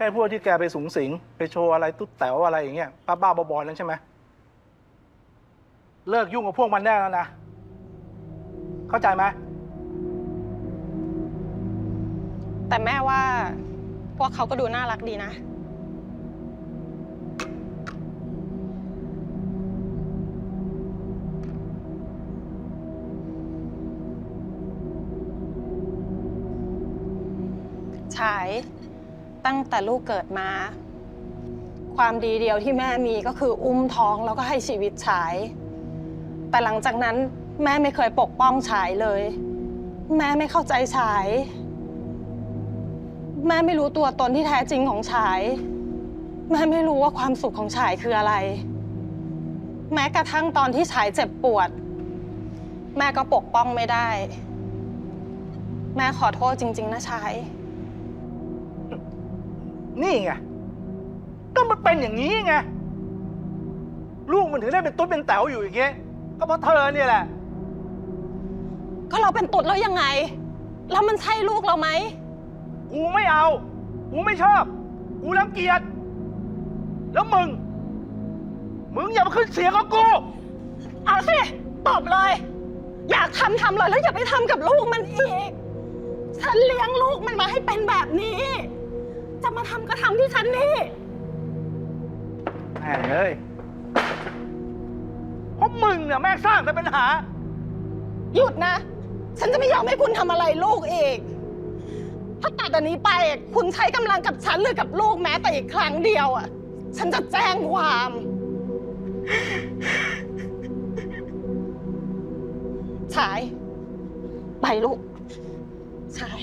ใช่พวกที่แกไปสูงสิง ไปโชว์อะไรตุ๊ดแต๋วอะไรอย่างเงี้ยป้าบ้าๆบอๆนั่นใช่ไหมเลิกยุ่งกับพวกมันได้แล้วนะ เข้าใจไหมแต่แม่ว่าพวกเขาก็ดูน่ารักดีนะ ฉาย ตั้งแต่ลูกเกิดมา ความดีเดียวที่แม่มีก็คืออุ้มท้องแล้วก็ให้ชีวิตฉาย แต่หลังจากนั้นแม่ไม่เคยปกป้องฉายเลย แม่ไม่เข้าใจฉาย แม่ไม่รู้ตัวตนที่แท้จริงของฉาย แม่ไม่รู้ว่าความสุขของฉายคืออะไร แม้กระทั่งตอนที่ฉายเจ็บปวด แม่ก็ปกป้องไม่ได้ แม่ขอโทษจริง ๆ นะฉาย นี่ไง ก็มันเป็นอย่างนี้ไง ลูกมันถึงได้เป็นตุ๊ดเป็นแต๋วอยู่อย่างเงี้ย ก็เพราะเธอเนี่ยแหละ ก็เราเป็นตุดแล้วยังไง แล้วมันใช่ลูกเราไหม กูไม่เอา กูไม่ชอบ กูรังเกียจ แล้วมึง มึงอย่ามาขึ้นเสียงกับกู เอาสิ ตอบเลย อยากทำทำเลยแล้วอย่าไปทำกับลูกมันอีก ฉันเลี้ยงลูกมันมาให้เป็นแบบนี้ จะมาทำก็ทำที่ฉันนี่ แม่งเอ้ยเพราะมึงเนี่ยแม่งสร้างแต่ปัญหา หยุดนะ ฉันจะไม่ยอมให้คุณทำอะไรลูกอีก ถ้าตัดอันนี้ไป คุณใช้กำลังกับฉันหรือกับลูกแม้แต่อีกครั้งเดียวอะ ฉันจะแจ้งความฉาย ไปลูกฉาย